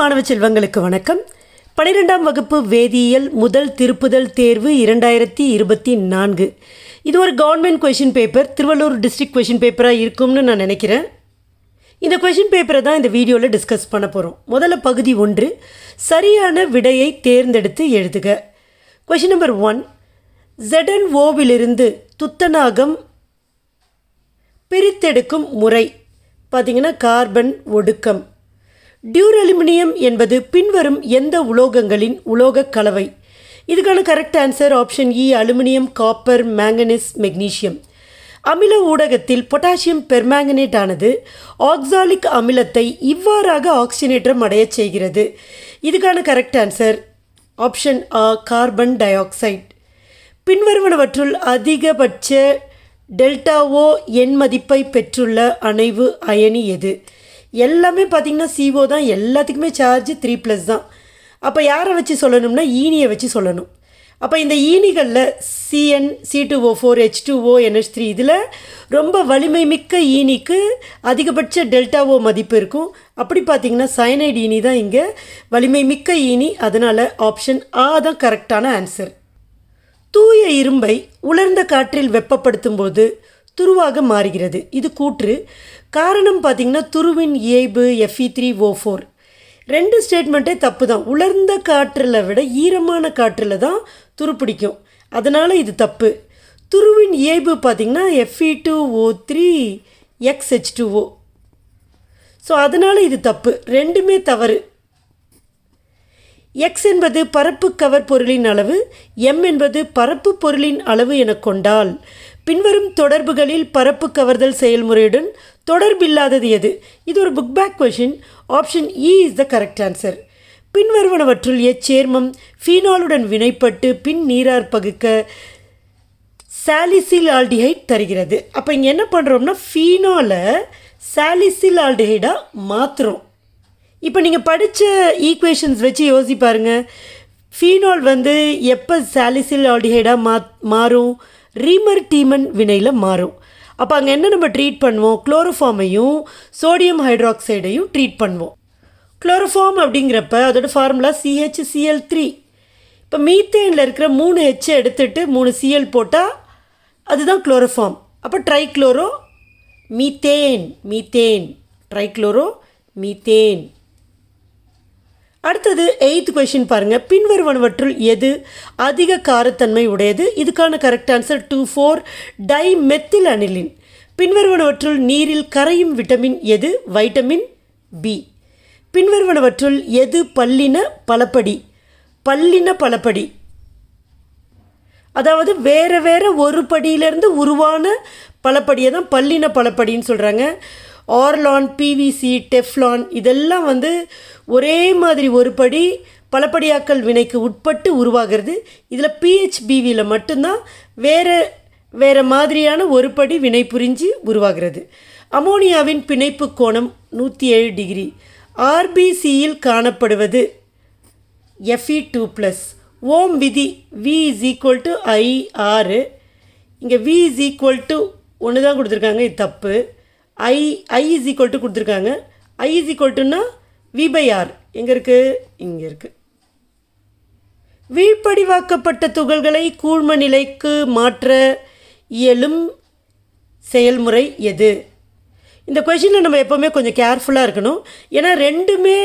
மாணவ செல்வங்களுக்கு வணக்கம். பனிரெண்டாம் வகுப்பு வேதியியல் முதல் திருப்புதல் தேர்வு இரண்டாயிரத்தி இருபத்தி நான்கு. இது ஒரு government question paper Tiruvallur district question பேப்பராக இருக்கும்னு நான் நினைக்கிறேன். இந்த கொஷின் பேப்பரை தான் இந்த வீடியோவில் டிஸ்கஸ் பண்ண போகிறோம் முதல்ல பகுதி ஒன்று சரியான விடையை தேர்ந்தெடுத்து எழுதுக. கொஷின் நம்பர் ஒன் ஜெடன் ஓவிலிருந்து துத்தநாகம் பிரித்தெடுக்கும் முறை பார்த்திங்கன்னா கார்பன் ஒடுக்கம். டியூரலுமினியம் என்பது பின்வரும் எந்த உலோகங்களின் உலோகக் கலவை? இதுக்கான கரெக்ட் ஆன்சர் ஆப்ஷன் இ அலுமினியம் காப்பர் மேங்கனீஸ் மெக்னீசியம் அமில ஊடகத்தில் பொட்டாசியம் பெர்மாங்கனேட் ஆனது ஆக்சாலிக் அமிலத்தை இவ்வாறாக ஆக்சிஜனேற்றம் அடையச் செய்கிறது. இதுக்கான கரெக்ட் ஆன்சர் ஆப்ஷன் ஆ கார்பன் டை ஆக்சைடு பின்வருவனவற்றுள் அதிகபட்ச டெல்டாவோ எண் மதிப்பை பெற்றுள்ள அணைவு அயனி எது? எல்லாமே பார்த்திங்கன்னா சிஓ தான். எல்லாத்துக்குமே சார்ஜ் த்ரீ ப்ளஸ் தான். அப்போ யாரை வச்சு சொல்லணும்னா ஈனியை வச்சு சொல்லணும். அப்போ இந்த ஈனிகளில் CN C two O four H two O NH three இதில் ரொம்ப வலிமை மிக்க ஈனிக்கு அதிகபட்ச டெல்டாவோ மதிப்பு இருக்கும். அப்படி பார்த்தீங்கன்னா சயனைடு ஈனி தான் இங்கே வலிமை மிக்க ஈனி. அதனால் ஆப்ஷன் ஆ தான் கரெக்டான ஆன்சர் தூய இரும்பை உலர்ந்த காற்றில் வெப்பப்படுத்தும் போது துருவாக மாறுகிறது. இது கூற்று. காரணம் பார்த்திங்கன்னா துருவின் இயைபு எஃப்இ த்ரீ ஓ ஃபோர் ரெண்டு ஸ்டேட்மெண்ட்டே தப்பு தான் உலர்ந்த காற்றில் விட ஈரமான காற்றில் தான் துரு பிடிக்கும் அதனால் இது தப்பு. துருவின் இயைபு பார்த்திங்கன்னா FE two O three X H two O so அதனால் இது தப்பு. ரெண்டுமே தவறு. எக்ஸ் என்பது பரப்பு கவர் பொருளின் அளவு எம் என்பது பரப்பு பொருளின் அளவு எனக் கொண்டால் பின்வரும் தொடர்புகளில் பரப்பு கவர்தல் செயல்முறையுடன் தொடர்பில்லாதது எது? இது ஒரு book back question option E is the correct answer பின்வருவனவற்றுள் எச்சேர்மம் ஃபீனாலுடன் வினைப்பட்டு பின் நீரார் பகுக்க சாலிசில் ஆல்டிஹைட் தருகிறது. அப்போ இங்கே என்ன பண்ணுறோம்னா ஃபீனாலை சாலிசில் ஆல்டிஹைடாக மாற்றுறோம் இப்போ நீங்கள் படித்த ஈக்குவேஷன்ஸ் வச்சு யோசிப்பாருங்க ஃபீனால் வந்து எப்போ சாலிசில் ஆல்டிஹைடாக மா மாறும்? ரீமர் டீமன் வினையில் மாறும். அப்போ அங்கே என்ன நம்ம ட்ரீட் பண்ணுவோம்? குளோரோஃபார்மையும் சோடியம் ஹைட்ராக்சைடையும் ட்ரீட் பண்ணுவோம். குளோரோஃபார்ம் அப்படிங்கிறப்ப அதோட ஃபார்முலா சிஹெச்சிஎல் த்ரீ இப்போ மீத்தேனில் இருக்கிற மூணு ஹெச்சை எடுத்துட்டு மூணு சிஎல் போட்டால் அதுதான் குளோரோஃபார்ம் அப்போ trichloro methane methane. Trichloro methane. அடுத்தது எயித் கொஷின் பாருங்கள் பின்வருவனவற்றுள் எது அதிக காரத்தன்மை உடையது? இதுக்கான correct answer two four di methyl aniline பின்வருவனவற்றுள் நீரில் கரையும் விட்டமின் எது? வைட்டமின் பி பின்வருவனவற்றுள் எது பல்லின பலப்படி? பல்லின பலப்படி. அதாவது வேறு வேறு ஒரு படியிலேருந்து உருவான பலப்படியை தான் பல்லின பலப்படின்னு சொல்கிறாங்க ஆர்லான் பிவிசி டெஃப்லான் இதெல்லாம் வந்து ஒரே மாதிரி ஒரு படி பலப்படியாக்கல் வினைக்கு உட்பட்டு உருவாகிறது. இதில் பிஹெச்பிவியில் மட்டும்தான் வேறு வேறு மாதிரியான ஒரு படி வினை புரிஞ்சு உருவாகிறது. அமோனியாவின் பிணைப்பு கோணம் நூற்றி ஏழு டிகிரி. ஆர்பிசியில் காணப்படுவது எஃப்இ டூ ப்ளஸ் ஓம் விதி V is equal to I ஆறு இங்கே வி இஸ் ஈக்குவல் டு ஒன்று தான் கொடுத்துருக்காங்க இது தப்பு. I I is equal to கொடுத்துருக்காங்க. ஐ இஸ் ஈக்குவல் டுன்னா வி பை ஆர் எங்கே இருக்குது இங்கே இருக்குது வீழ்படிவாக்கப்பட்ட துகள்களை கூழ்ம நிலைக்கு மாற்ற இயலும் செயல்முறை எது? இந்த கொஷினில் நம்ம எப்போவுமே கொஞ்சம் கேர்ஃபுல்லாக இருக்கணும். ஏன்னா ரெண்டுமே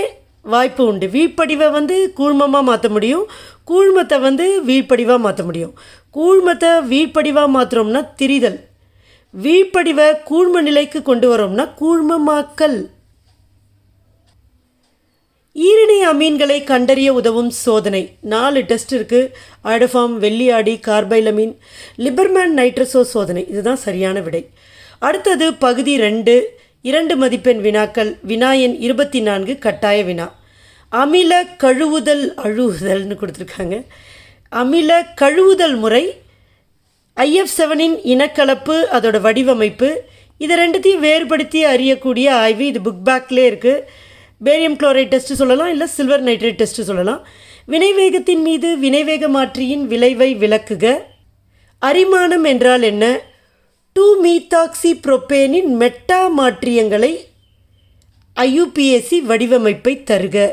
வாய்ப்பு உண்டு. வீழ்படிவை வந்து கூழ்மமாக மாற்ற முடியும். கூழ்மத்தை வந்து வீழ்படிவாக மாற்ற முடியும். கூழ்மத்தை வீழ்படிவாக மாற்றுறோம்னா திரிதல். வீழ்படிவை கூழ்ம நிலைக்கு கொண்டு வரோம்னா கூழ்மமாக்கல். ஈரணி அமீன்களை கண்டறிய உதவும் சோதனை. நாலு டெஸ்ட் இருக்குது அயோடஃபார்ம் வெள்ளியாடி கார்பைலமீன் லிபர்மேன் நைட்ரசோ சோதனை. இதுதான் சரியான விடை. அடுத்தது பகுதி ரெண்டு. இரண்டு மதிப்பெண் வினாக்கள். வினாயன் இருபத்தி நான்கு கட்டாய வினா. அமில கழுவுதல் அழுவுதல்னு கொடுத்துருக்காங்க. அமில கழுவுதல் முறை ஐஎஃப் செவனின் இனக்கலப்பு அதோட வடிவமைப்பு இதை ரெண்டுத்தையும் வேறுபடுத்தி அறியக்கூடிய ஆய்வு இது புக் பேக்லேயே இருக்குது பேரியம் குளோரைட் டெஸ்ட்டு சொல்லலாம் இல்லை சில்வர் நைட்ரேட் டெஸ்ட்டு சொல்லலாம். வினைவேகத்தின் மீது வினைவேக மாற்றியின் விளைவை விளக்குக. அரிமானம் என்றால் என்ன? டூ மீத்தாக்சி புரோப்பேனின் மெட்டா மாற்றியங்களை ஐயுபிஎஸ்சி வடிவமைப்பை தருக.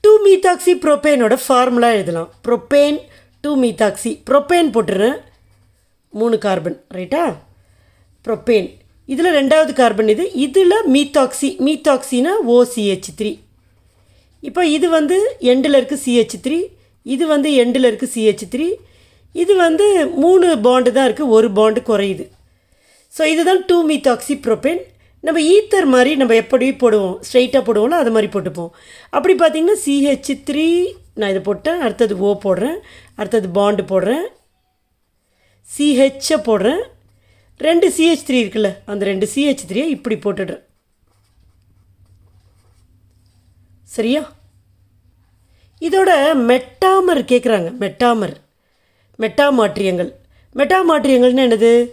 டூ மீத்தாக்சி ப்ரோப்பேனோட ஃபார்முலா எழுதலாம். ப்ரோப்பேன் டூ மீத்தாக்சி ப்ரொப்பேன் போட்டுறேன் மூணு கார்பன் ரைட்டா ப்ரொப்பேன் இதில் ரெண்டாவது கார்பன் இது. இதில் மீத்தாக்சி மீத்தாக்சினா ஓசிஹெச் த்ரீ இப்போ இது வந்து எண்டில் இருக்குது சிஹெச் த்ரீ இது வந்து எண்டில் இருக்குது சிஹெச் த்ரீ இது வந்து மூணு பாண்டு தான் இருக்குது ஒரு பாண்டு குறையுது. ஸோ இதுதான் டூ மீத்தாக்சி ப்ரொபேன் நம்ம ஈத்தர் மாதிரி நம்ம எப்படி போடுவோம். ஸ்ட்ரைட்டாக போடுவோம்னா அது மாதிரி போட்டுப்போம். அப்படி பார்த்தீங்கன்னா சிஹெச் த்ரீ நான் இதை போட்டேன். அடுத்தது ஓ போடுறேன். அடுத்தது பாண்டு போடுறேன். சிஹெச்சை போடுறேன். ரெண்டு சிஹெச் த்ரீ இருக்குல்ல அந்த ரெண்டு சிஹெச் த்ரீயை இப்படி போட்டுடுறேன். சரியா? இதோட மெட்டாமர் கேட்குறாங்க மெட்டாமர் மெட்டாமாற்றியங்கள் மெட்டாமாற்றியங்கள்னு என்னது?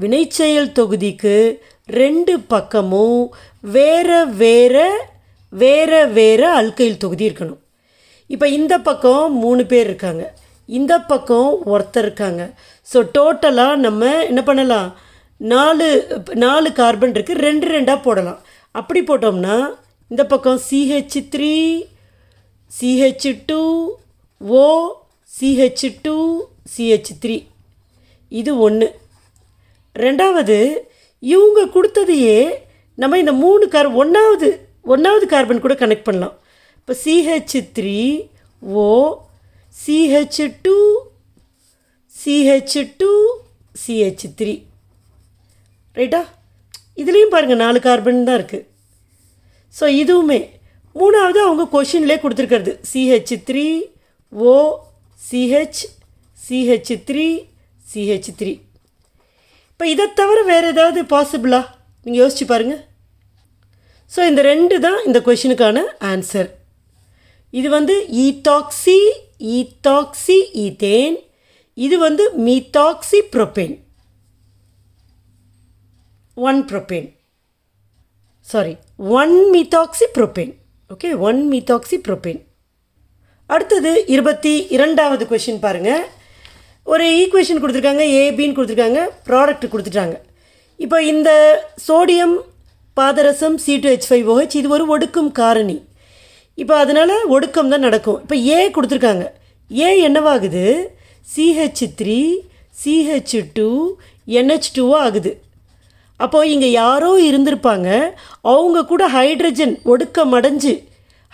வினைச்செயல் தொகுதிக்கு ரெண்டு பக்கமும் வேறு வேற வேறு வேறு அல்கைல் தொகுதி இருக்கணும். இப்போ இந்த பக்கம் மூணு பேர் இருக்காங்க. இந்த பக்கம் ஒருத்தர் இருக்காங்க. ஸோ டோட்டலாக நம்ம என்ன பண்ணலாம்? நாலு நாலு கார்பன் இருக்குது ரெண்டு ரெண்டாக போடலாம். அப்படி போட்டோம்னா இந்த பக்கம் CH three CH two O CH two CH three இது ஒன்று ரெண்டாவது இவங்க கொடுத்ததையே நம்ம இந்த மூணு கார் ஒன்றாவது ஒன்றாவது கார்பன் கூட கனெக்ட் பண்ணலாம். இப்போ CH three O CH two CH two CH three ரைட்டா இதுலேயும் பாருங்கள் நாலு கார்பன் தான் இருக்குது ஸோ இதுவுமே மூணாவது அவங்க கொஷின்லேயே கொடுத்துருக்கிறது. CH three O CH CH three CH three இப்போ இதை தவிர வேறு ஏதாவது பாசிபிளா நீங்கள் யோசிச்சு பாருங்கள் ஸோ இந்த ரெண்டு தான் இந்த கொஷினுக்கான ஆன்சர் இது வந்து ஈடாக்சி ஈடாக்சி ஈத்தேன் இது வந்து methoxy propane one propane sorry one methoxy propane okay one methoxy propane அடுத்தது இருபத்தி இரண்டாவது கொஷின் பாருங்கள் ஒரு ஈக்குவேஷன் கொடுத்துருக்காங்க ஏபின்னு கொடுத்துருக்காங்க ப்ராடக்ட் கொடுத்துட்டாங்க. இப்போ இந்த சோடியம் பாதரசம் C two H five OH இது ஒரு ஒடுக்கும் காரணி. இப்போ அதனால் ஒடுக்கம் தான் நடக்கும். இப்போ ஏ கொடுத்துருக்காங்க. A என்னவாகுது? CH three CH two NH டூவாக ஆகுது. அப்போது இங்கே யாரோ இருந்திருப்பாங்க அவங்க கூட ஹைட்ரஜன் ஒடுக்கம் அடைஞ்சு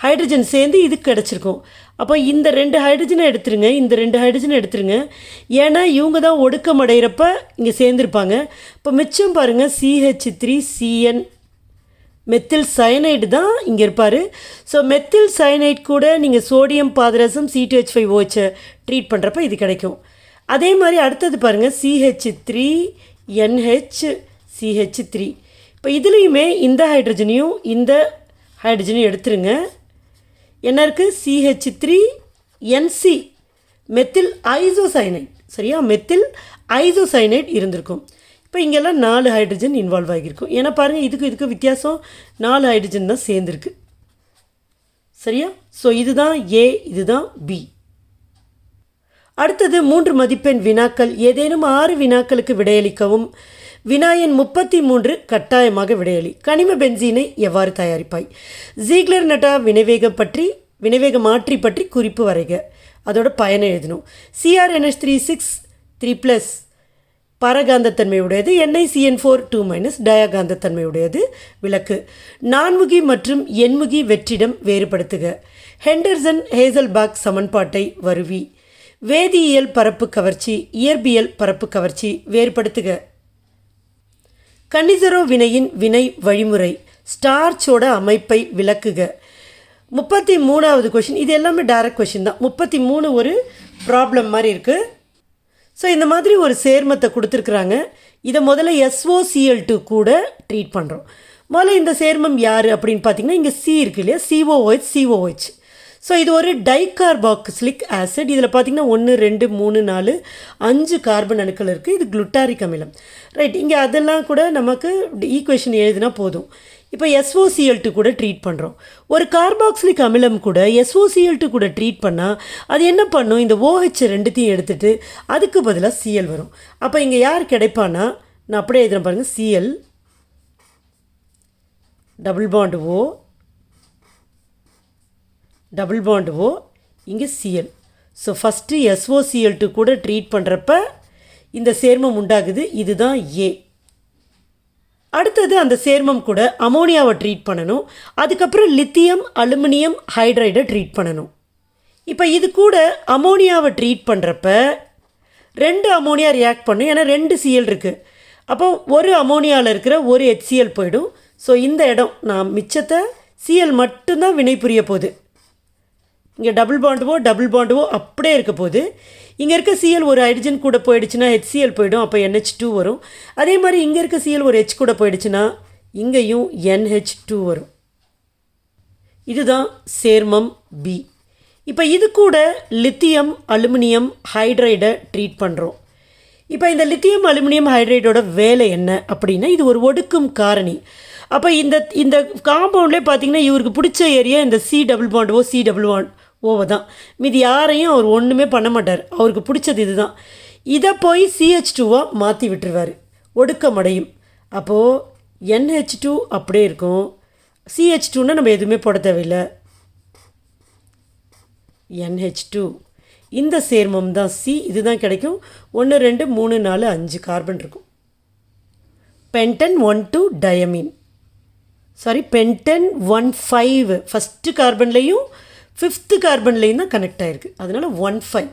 ஹைட்ரஜன் சேர்ந்து இது கிடச்சிருக்கும். அப்போ இந்த ரெண்டு ஹைட்ரஜனை எடுத்துருங்க இந்த ரெண்டு ஹைட்ரஜனை எடுத்துருங்க. ஏன்னா இவங்க தான் ஒடுக்கம் அடைகிறப்ப இங்கே சேர்ந்துருப்பாங்க. இப்போ மிச்சம் பாருங்கள் CH three CN methyl cyanide தான் இங்கே இருப்பார். ஸோ மெத்தில் சயனைட் கூட நீங்கள் சோடியம் பாதரசம் சிடிஹெச் ஃபைவ் ஓச்சை ட்ரீட் பண்ணுறப்ப இது கிடைக்கும். அதே மாதிரி அடுத்தது பாருங்கள் CH three NH CH three இப்போ இதுலேயுமே இந்த ஹைட்ரஜனையும் இந்த ஹைட்ரஜனையும் எடுத்துருங்க. என்ன இருக்குது CH three NC methyl isocyanide சரியா? மெத்தில் ஐசோசைனைட் இருந்திருக்கும். இப்போ இங்கெல்லாம் நாலு ஹைட்ரஜன் இன்வால்வ் ஆகியிருக்கும். ஏன்னா பாருங்கள் இதுக்கு இதுக்கு வித்தியாசம். நாலு ஹைட்ரஜன் தான் சேர்ந்துருக்கு. சரியா? ஸோ இதுதான் ஏ இதுதான் பி அடுத்தது மூன்று மதிப்பெண் வினாக்கள். ஏதேனும் ஆறு வினாக்களுக்கு விடையளிக்கவும் வினாயன் முப்பத்தி மூன்று கட்டாயமாக விடையளி. கனிம பென்சீனை எவ்வாறு தயாரிப்பாய்? ஜீக்லர் நட்டா வினைவேகம் பற்றி வினைவேக மாற்றி பற்றி குறிப்பு வரைக. அதோட பயனை எழுதணும். CRNS three six three plus பரகாந்தத்தன்மையுடையது. NICN four two minus டயாகாந்தத்தன்மையுடையது. விளக்கு. நான்முகி மற்றும் எண்முகி வெற்றிடம் வேறுபடுத்துக. ஹெண்டர்சன் ஹேசல்பாக் சமன்பாட்டை வருவி. வேதியியல் பரப்பு கவர்ச்சி இயற்பியல் பரப்பு கவர்ச்சி வேறுபடுத்துக. கன்னிசரோ வினையின் வினை வழிமுறை ஸ்டார்ச்சோட அமைப்பை விளக்குக. முப்பத்தி மூணாவது கொஷின் இது எல்லாமே டைரக்ட் கொஷின் தான். முப்பத்தி மூணு ஒரு ப்ராப்ளம் மாதிரி இருக்குது ஸோ இந்த மாதிரி ஒரு சேர்மத்தை கொடுத்துருக்குறாங்க. இதை முதல்ல எஸ்ஓசிஎல் டூ கூட ட்ரீட் பண்ணுறோம் முதல்ல இந்த சேர்மம் யார் அப்படின்னு பார்த்தீங்கன்னா இங்கே சி இருக்கு இல்லையா? சிஓஹெச் சிஓஹெச் ஸோ இது ஒரு டைகார்பாக்சிலிக் ஆசிட் இதில் பார்த்தீங்கன்னா ஒன்று ரெண்டு மூணு நாலு அஞ்சு கார்பன் அணுக்கள் இருக்குது இது குளுட்டாரிக் அமிலம். ரைட் இங்கே அதெல்லாம் கூட நமக்கு ஈக்குவேஷன் எழுதினா போதும். இப்போ எஸ்ஓசிஎல் டூ கூட ட்ரீட் பண்ணுறோம் ஒரு கார்பாக்சிலிக் அமிலம் கூட எஸ்ஓசிஎல் டூ கூட ட்ரீட் பண்ணால் அது என்ன பண்ணும்? இந்த ஓஹெச் ரெண்டுத்தையும் எடுத்துகிட்டு அதுக்கு பதிலாக சிஎல் வரும். அப்போ இங்கே யார் கிடைப்பான்னா நான் அப்படியே எழுதுகிறேன் பாருங்கள் CL double bond O double bond O? இங்கே CL so first SOCL two கூட ட்ரீட் பண்ணுறப்ப இந்த சேர்மம் உண்டாகுது. இதுதான் ஏ அடுத்தது அந்த சேர்மம் கூட அமோனியாவை ட்ரீட் பண்ணணும். அதுக்கப்புறம் லித்தியம் அலுமினியம் ஹைட்ரைடை ட்ரீட் பண்ணணும். இப்போ இது கூட அமோனியாவை ட்ரீட் பண்ணுறப்ப ரெண்டு அமோனியா ரியாக்ட் பண்ணும். ஏன்னா ரெண்டு சிஎல் இருக்குது அப்போ ஒரு அமோனியாவில் இருக்கிற ஒரு ஹெச்சிஎல் போயிடும். ஸோ இந்த இடம் நான் மிச்சத்தை சிஎல் மட்டும்தான் வினை புரிய போகுது. இங்கே டபுள் பாண்டுவோ டபுள் பாண்டுவோ அப்படியே இருக்க போகுது. இங்கே இருக்க சிஎல் ஒரு ஹைட்ரஜன் கூட போயிடுச்சுன்னா ஹெச்சிஎல் போயிடும் அப்போ என்ஹெச் டூ வரும். அதே மாதிரி இங்கே இருக்க சிஎல் ஒரு ஹெச் கூட போயிடுச்சுன்னா இங்கேயும் என்ஹெச் டூ வரும். இதுதான் சேர்மம் பி இப்போ இது கூட லித்தியம் அலுமினியம் ஹைட்ரைடை ட்ரீட் பண்ணுறோம் இப்போ இந்த லித்தியம் அலுமினியம் ஹைட்ரைடோட வேலை என்ன அப்படின்னா இது ஒரு ஒடுக்கும் காரணி. அப்போ இந்த இந்த காம்பவுண்ட்லேயே பார்த்தீங்கன்னா இவருக்கு பிடிச்ச ஏரியா இந்த C double bond O C double bond ஓவை தான் மீதி யாரையும் அவர் ஒன்றுமே பண்ண மாட்டார். அவருக்கு பிடிச்சது இதுதான். இதை போய் சிஹெச் டூவாக மாற்றி விட்டுருவார். ஒடுக்கமடையும் அப்போது என்ஹெச் டூ அப்படியே இருக்கும். சிஹெச் டூன்னா நம்ம எதுவுமே போட தேவையில்லை. என்ஹெச் டூ இந்த சேர்மம் தான் சி இதுதான் கிடைக்கும். ஒன்று ரெண்டு மூணு நாலு அஞ்சு கார்பன் இருக்கும். Pentane one two diamine. Sorry pentane one five. First கார்பன்லேயும் fifth கார்பன்லேயும் தான் கனெக்ட் ஆகிருக்கு அதனால் ஒன் ஃபைவ்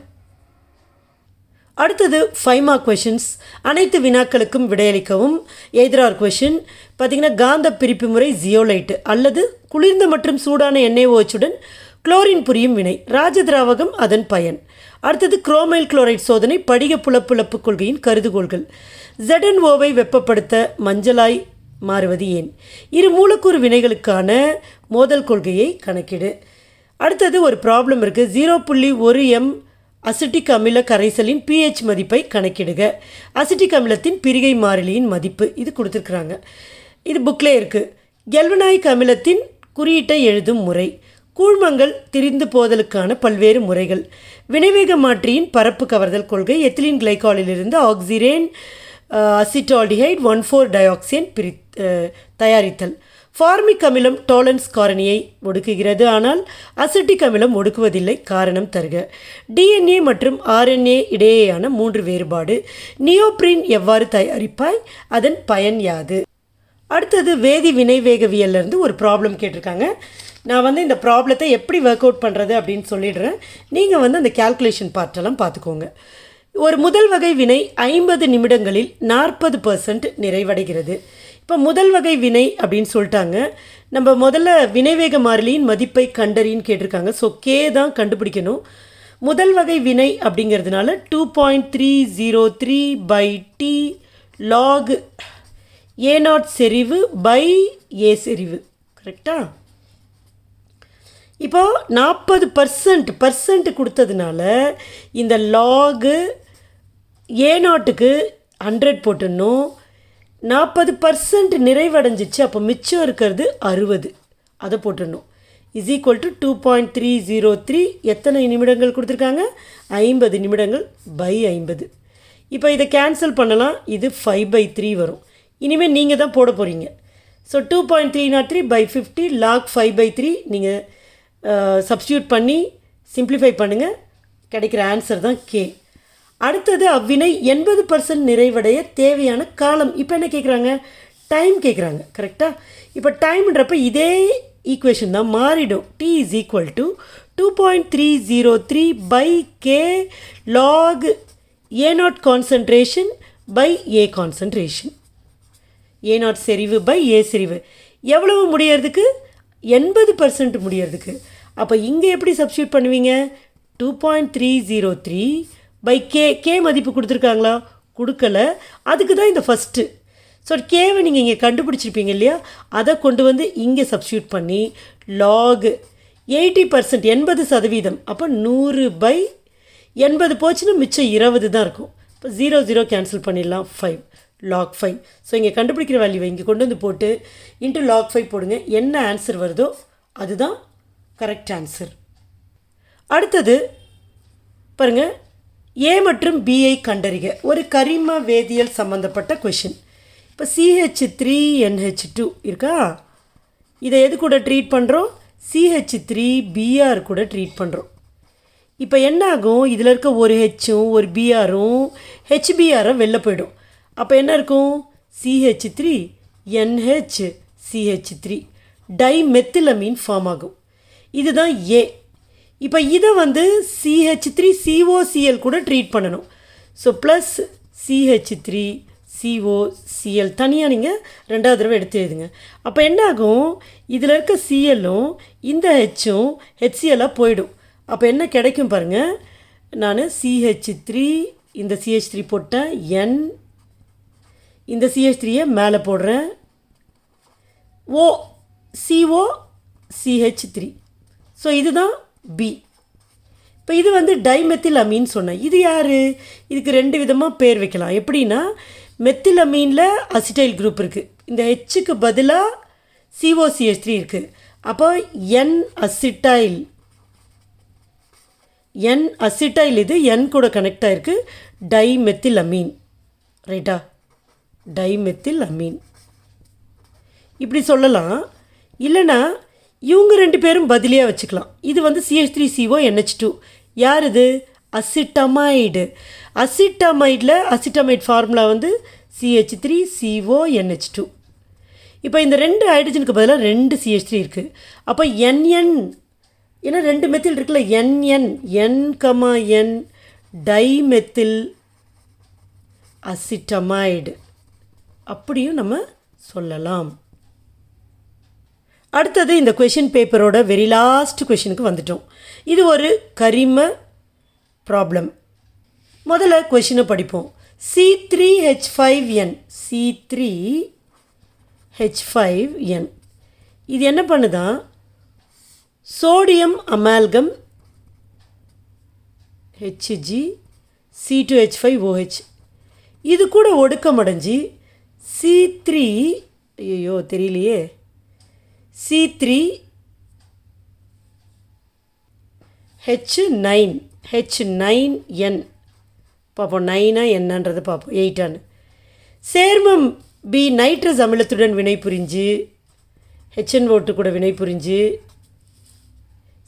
அடுத்தது ஃபைவ் மார்க் கொஷின்ஸ் அனைத்து வினாக்களுக்கும் விடையளிக்கவும். எதிரார் கொஷின் பார்த்திங்கன்னா காந்த பிரிப்பு முறை ஜியோலைட்டு அல்லது குளிர்ந்த மற்றும் சூடான எண்ணெய் ஓச்சுடன் குளோரின் புரியும் வினை ராஜதிராவகம் அதன் பயன். அடுத்தது குரோமைல் குளோரைட் சோதனை படிக புலப்புழப்பு கொள்கையின் கருதுகோள்கள். ஜெடன் ஓவை வெப்பப்படுத்த மஞ்சளாய் மாறுவது ஏன்? இரு மூலக்கூறு வினைகளுக்கான மோதல் கொள்கையை கணக்கிடு. அடுத்தது ஒரு ப்ராப்ளம் இருக்குது ஜீரோ புள்ளி ஒரு எம் அசிட்டிக் அமில கரைசலின் பிஹெச் மதிப்பை கணக்கிடுக. அசிட்டிக் அமிலத்தின் பிரிகை மாறிலியின் மதிப்பு. இது கொடுத்துருக்குறாங்க. இது புக்கிலே இருக்குது கெல்வனாய்க் அமிலத்தின் குறியீட்டை எழுதும் முறை. கூழ்மங்கள் திரிந்து போதலுக்கான பல்வேறு முறைகள். வினைவேக மாற்றியின் பரப்பு கவர்தல் கொள்கை. Ethylene கிளைகாலிலிருந்து oxirane acetaldehyde one four dioxane பிரி தயாரித்தல். ஃபார்மிக் அமிலம் டோலன்ஸ் காரணியை ஒடுக்குகிறது. ஆனால் அசிட்டிக் அமிலம் ஒடுக்குவதில்லை காரணம் தருக. டிஎன்ஏ மற்றும் ஆர்என்ஏ இடையேயான மூன்று வேறுபாடு. நியோப்ரின் எவ்வாறு தயாரிப்பாய்? அதன் பயன் யாது? அடுத்தது வேதி வினைவேகவியல்லேருந்து ஒரு ப்ராப்ளம் கேட்டிருக்காங்க. நான் வந்து இந்த ப்ராப்ளத்தை எப்படி ஒர்க் அவுட் பண்ணுறது அப்படின்னு சொல்லிடுறேன். நீங்கள் வந்து அந்த கால்குலேஷன் பார்ட்டெல்லாம் பார்த்துக்கோங்க. ஒரு முதல் வகை வினை ஐம்பது நிமிடங்களில் நாற்பது பர்சன்ட் நிறைவடைகிறது. இப்போ முதல் வகை வினை அப்படின்னு சொல்லிட்டாங்க. நம்ம முதல்ல வினைவேக மாறிலியின் மதிப்பை கண்டறின்னு கேட்டிருக்காங்க. ஸோ கே தான் கண்டுபிடிக்கணும். முதல் வகை வினை அப்படிங்கிறதுனால two point three zero three by T log A naught செறிவு பை ஏ செறிவு. கரெக்டா இப்போ நாற்பது பர்சன்ட் பர்சன்ட் கொடுத்ததுனால இந்த லாகு ஏ நாட்டுக்கு ஹண்ட்ரட் போட்டுடணும். நாற்பது பர்சன்ட் நிறைவடைஞ்சிச்சு. அப்போ மிச்சம் இருக்கிறது அறுபது. அதை போட்டுடணும். Is equal to two point three zero three எத்தனை நிமிடங்கள் கொடுத்துருக்காங்க? ஐம்பது நிமிடங்கள் பை ஐம்பது. இப்போ இதை கேன்சல் பண்ணலாம். இது ஃபைவ் பை த்ரீ வரும். இனிமேல் நீங்கள் தான் போட போகிறீங்க so two point three naught three by fifty log five by three நீங்கள் சப்ஸ்டியூட் பண்ணி சிம்ப்ளிஃபை பண்ணுங்கள் கிடைக்கிற ஆன்சர் தான் கே அடுத்தது அவ்வினை எண்பது பர்சன்ட் நிறைவடைய தேவையான காலம். இப்போ என்ன கேட்குறாங்க டைம் கேட்குறாங்க கரெக்டாக இப்போ டைம்ன்றப்ப இதே ஈக்குவேஷன் தான் மாறிடும். T is equal to two point three zero three by k log A naught concentration by A concentration A naught செறிவு பை ஏ செறிவு. எவ்வளவு முடியறதுக்கு? எண்பது பர்சன்ட் முடியறதுக்கு. அப்போ இங்கே எப்படி சப்ஸ்டியூட் பண்ணுவீங்க? Two point three zero three by k k மதிப்பு கொடுத்துருக்காங்களா? கொடுக்கல. அதுக்கு தான் இந்த ஃபஸ்ட்டு ஸோ கேவை நீங்கள் இங்கே கண்டுபிடிச்சிருப்பீங்க இல்லையா? அதை கொண்டு வந்து இங்கே சப்ஸ்டியூட் பண்ணி லாக் எயிட்டி பர்சன்ட் எண்பது சதவீதம். அப்போ நூறு பை எண்பது போச்சுன்னா மிச்சம் இருபது தான் இருக்கும். இப்போ ஜீரோ ஜீரோ கேன்சல் பண்ணிடலாம். ஃபைவ் லாக் ஃபைவ் ஸோ இங்கே கண்டுபிடிக்கிற வேல்யூவை இங்கே கொண்டு வந்து போட்டு இன்ட்டு லாக் ஃபைவ் போடுங்க. என்ன ஆன்சர் வருதோ அதுதான் கரெக்ட் ஆன்சர் அடுத்தது பாருங்கள் ஏ மற்றும் பிஐ கண்டறிக. ஒரு கரிம வேதியியல் சம்மந்தப்பட்ட கொஷின் இப்போ சிஹெச் த்ரீ என்ஹெச் டூ இருக்கா? இதை எது கூட ட்ரீட் பண்ணுறோம் சிஹெச் த்ரீ பிஆர் கூட ட்ரீட் பண்ணுறோம் இப்போ என்ன ஆகும்? இதில் இருக்க ஒரு ஹெச்சும் ஒரு பிஆரும் ஹெச்பிஆரும் வெளில போயிடும். அப்போ என்ன இருக்கும்? CH three NH CH three dimethylamine form ஆகும். இதுதான் ஏ இப்போ இதை வந்து சிஹெச் த்ரீ சிஓசிஎல் கூட ட்ரீட் பண்ணணும். So plus CH three COCl தனியாக நீங்கள் ரெண்டாவது தடவை எடுத்து எழுதுங்க. அப்போ என்ன ஆகும் இதில் இருக்க சிஎல்லும் இந்த ஹெச்சும் ஹெச்சிஎல்லாக போயிடும். அப்போ என்ன கிடைக்கும் பாருங்கள் நான் சிஹெச் த்ரீ இந்த சிஹெச் த்ரீ போட்டேன். என் இந்த சிஹெச் த்ரீயை மேலே போடுறேன். O CO CH three so இதுதான் பி இப்போ இது வந்து டைமெத்தில் அமீன் சொன்னேன். இது யார்? இதுக்கு ரெண்டு விதமாக பேர் வைக்கலாம். எப்படின்னா மெத்தில் அமீனில் அசிட்டைல் குரூப் இருக்குது இந்த ஹெச்சுக்கு பதிலாக சிஓசிஹெச் த்ரீ இருக்குது அப்போ என் அசிட்டைல் என் அசிட்டைல் இது என் கூட கனெக்ட் ஆகிருக்கு டைமெத்தில் அமீன் ரைட்டா டைமெத்தில் அமீன் இப்படி சொல்லலாம். இல்லைன்னா இவங்க ரெண்டு பேரும் பதிலியாக வச்சுக்கலாம். இது வந்து CH three CO NH two யார் இது அசிட்டமைடு. அசிட்டமைடில் அசிட்டமைட் ஃபார்முலா வந்து CH three CO NH two இப்போ இந்த ரெண்டு ஹைட்ரஜனுக்கு பதிலாக ரெண்டு சிஹெச் த்ரீ இருக்குது அப்போ என்என் ஏன்னா ரெண்டு மெத்தில் இருக்குல்ல NN N comma N dimethyl acetamide அப்படியும் நம்ம சொல்லலாம். அடுத்தது இந்த கொஷின் பேப்பரோட வெரி லாஸ்ட் கொஷினுக்கு வந்துட்டோம். இது ஒரு கரிம ப்ராப்ளம் முதல்ல கொஷினை படிப்போம். C three H five N C three H five N இது என்ன பண்ணுதான் sodium amalgam Hg C two H five OH இது கூட ஒடுக்கம் அடைஞ்சு சி த்ரீ ஐயோ தெரியலையே. C three H nine H nine N பார்ப்போம் நைனா என்னன்றது பார்ப்போம் எயிட்டான்னு சேர்மம் பி நைட்ரஸ் அமிலத்துடன் வினை புரிஞ்சு ஹெச்என் ஓட்டு கூட வினை புரிஞ்சு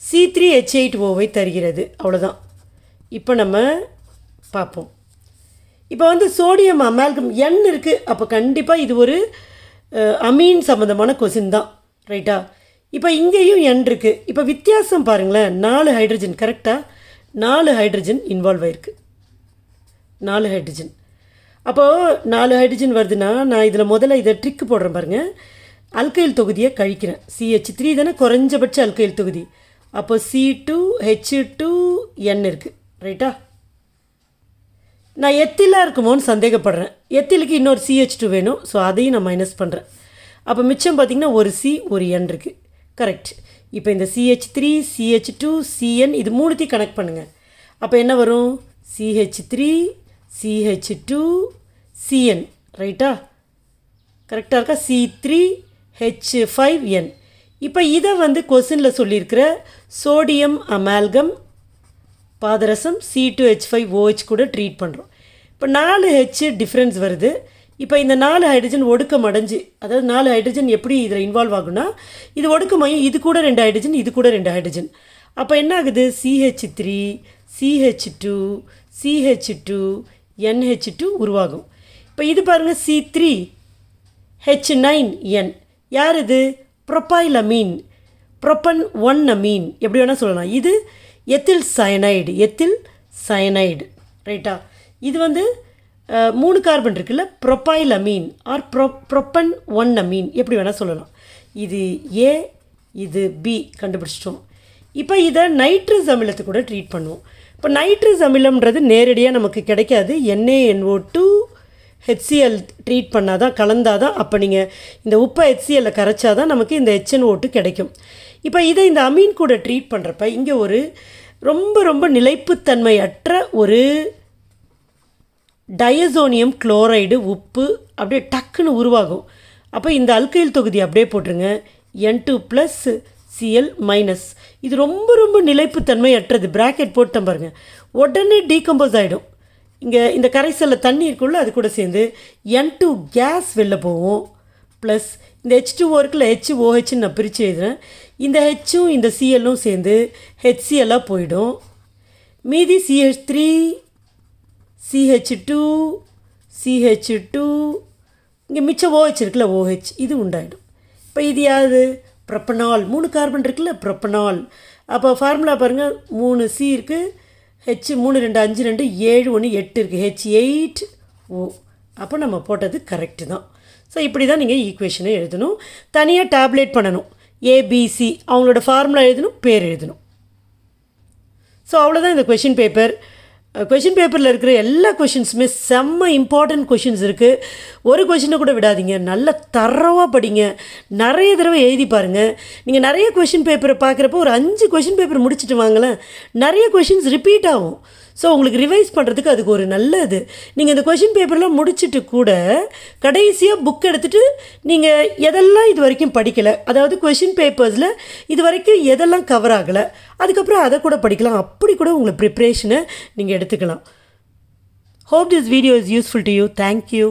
சி த்ரீ ஹெச் எயிட் ஓவை தருகிறது அவ்வளோதான் இப்போ நம்ம பார்ப்போம் இப்போ வந்து சோடியம் அமால்கம் எண் இருக்குது அப்போ கண்டிப்பாக இது ஒரு அமீன் சம்மந்தமான கொசின் தான். ரைட்டா இப்போ இங்கேயும் என் இருக்குது இப்போ வித்தியாசம் பாருங்களேன். நாலு ஹைட்ரஜன் கரெக்டாக நாலு ஹைட்ரஜன் இன்வால்வ் ஆயிருக்கு. நாலு ஹைட்ரஜன் அப்போது நாலு ஹைட்ரஜன் வருதுன்னா நான் இதில் முதல்ல இதை ட்ரிக்கு போடுறேன் பாருங்கள் அல்கைல் தொகுதியை கழிக்கிறேன். சிஹெச் த்ரீ தானே? குறைஞ்சபட்ச அல்கைல் தொகுதி. அப்போ C two H two N இருக்குது ரைட்டா நான் எத்திலாக இருக்குமோன்னு சந்தேகப்படுறேன். எத்திலுக்கு இன்னொரு சிஹெச் டூ வேணும். ஸோ அதையும் நான் மைனஸ் பண்ணுறேன் அப்போ மிச்சம் பார்த்திங்கன்னா ஒரு சி ஒரு என் இருக்குது கரெக்ட் இப்போ இந்த CH three CH two CN இது மூணுத்தையும் கனெக்ட் பண்ணுங்கள் அப்போ என்ன வரும்? CH three CH two CN ரைட்டா கரெக்டாக இருக்கா? C three H five N இப்போ இதை வந்து கொஸ்டினில் சொல்லியிருக்கிற சோடியம் அமால்கம் பாதரசம் C two H five OH கூட ட்ரீட் பண்ணுறோம் இப்போ நாலு ஹெச் டிஃப்ரென்ஸ் வருது. இப்போ இந்த நாலு ஹைட்ரஜன் ஒடுக்கம் அடைஞ்சு அதாவது நாலு ஹைட்ரஜன் எப்படி இதில் இன்வால்வ் ஆகும்னா இது ஒடுக்கமாயும் இது கூட ரெண்டு ஹைட்ரஜன் இது கூட ரெண்டு ஹைட்ரஜன் அப்போ என்ன ஆகுது? CH three CH two CH two NH two உருவாகும். இப்போ இது பாருங்கள் C three H nine N யார் இது? Propyl amine propan one amine. எப்படி வேணால் சொல்லலாம். இது எத்தில் சயனைடு எத்தில் சயனைடு ரைட்டா இது வந்து மூணு கார்பன் இருக்குல்ல? Propyl amine or pro propan one amine. எப்படி வேணால் சொல்லலாம். இது ஏ இது பி கண்டுபிடிச்சிட்டோம். இப்போ இதை நைட்ரஸ் அமிலத்தை கூட ட்ரீட் பண்ணுவோம். இப்போ நைட்ரஸ் அமிலம்ன்றது நேரடியாக நமக்கு கிடைக்காது. என்ஏஎன்ஓ டூ ஹெச்சிஎல் ட்ரீட் பண்ணால் தான் கலந்தால் தான் அப்போ நீங்கள் இந்த உப்பை ஹெச்சிஎல்ல கரைச்சா தான் நமக்கு இந்த ஹெச்என் ஓட்டு கிடைக்கும். இப்போ இதை இந்த அமீன் கூட ட்ரீட் பண்ணுறப்ப இங்கே ஒரு ரொம்ப ரொம்ப நிலைப்புத்தன்மையற்ற ஒரு டயசோனியம் குளோரைடு உப்பு அப்படியே டக்குன்னு உருவாகும். அப்போ இந்த அல்கைல் தொகுதி அப்படியே போட்டுருங்க. N two plus Cl minus இது ரொம்ப ரொம்ப நிலைப்புத்தன்மை அற்றது பிராக்கெட் போட்டேன் பாருங்கள் உடனே டீகம்போஸ் ஆகிடும் இங்கே இந்த கரைசலில் தண்ணி இருக்குள்ள அது கூட சேர்ந்து என் டூ கேஸ் வெளில போகும். ப்ளஸ் இந்த ஹெச் டூ இருக்குல்ல ஹெச் ஓஹெச்னு நான் பிரித்து எழுதுறேன். இந்த ஹெச்சும் இந்த சிஎல்லும் சேர்ந்து ஹெச்சிஎல்லாக போயிடும். மீதி CH three CH two CH two இங்கே மிச்சம் ஓஹெச் இருக்குல்ல ஓஹெச் இது உண்டாயிடும். இப்போ இது யாது ப்ரப்பனால் மூணு கார்பன் இருக்குல்ல ப்ரப்பனால் அப்போ ஃபார்முலா பாருங்கள் மூணு சி இருக்குது ஹெச் மூணு ரெண்டு அஞ்சு ரெண்டு ஏழு ஒன்று எட்டு இருக்குது ஹெச் எயிட் ஓ அப்போ நம்ம போட்டது கரெக்டு தான். ஸோ இப்படி தான் நீங்கள் ஈக்குவேஷனை எழுதணும். தனியாக டேப்லெட் பண்ணணும். ஏபிசி அவங்களோட ஃபார்முலா எழுதணும் பேர் எழுதணும். ஸோ அவ்வளோதான் இந்த கொஷின் பேப்பர் கொஷின் பேப்பரில் இருக்கிற எல்லா கொஷின்ஸுமே செம்ம இம்பார்ட்டன்ட் கொஷின்ஸ் இருக்குது ஒரு கொஷினை கூட விடாதீங்க. நல்ல தரவாக படிங்க. நிறைய தடவை எழுதி பாருங்கள் நீங்கள் நிறைய கொஷின் பேப்பரை பார்க்குறப்போ ஒரு அஞ்சு கொஷின் பேப்பர் முடிச்சுட்டு வாங்களேன். நிறைய கொஷின்ஸ் ரிப்பீட் ஆகும். ஸோ உங்களுக்கு ரிவைஸ் பண்ணுறதுக்கு அதுக்கு ஒரு நல்லது. நீங்கள் இந்த கொஷின் பேப்பர்லாம் முடிச்சுட்டு கூட கடைசியாக புக் எடுத்துகிட்டு நீங்கள் எதெல்லாம் இது வரைக்கும் படிக்கலை அதாவது கொஷின் பேப்பர்ஸில் இது வரைக்கும் எதெல்லாம் கவர் ஆகலை அதுக்கப்புறம் அதை கூட படிக்கலாம். அப்படி கூட உங்களை ப்ரிப்ரேஷனை நீங்கள் எடுத்துக்கலாம். Hope this video is useful to you thank you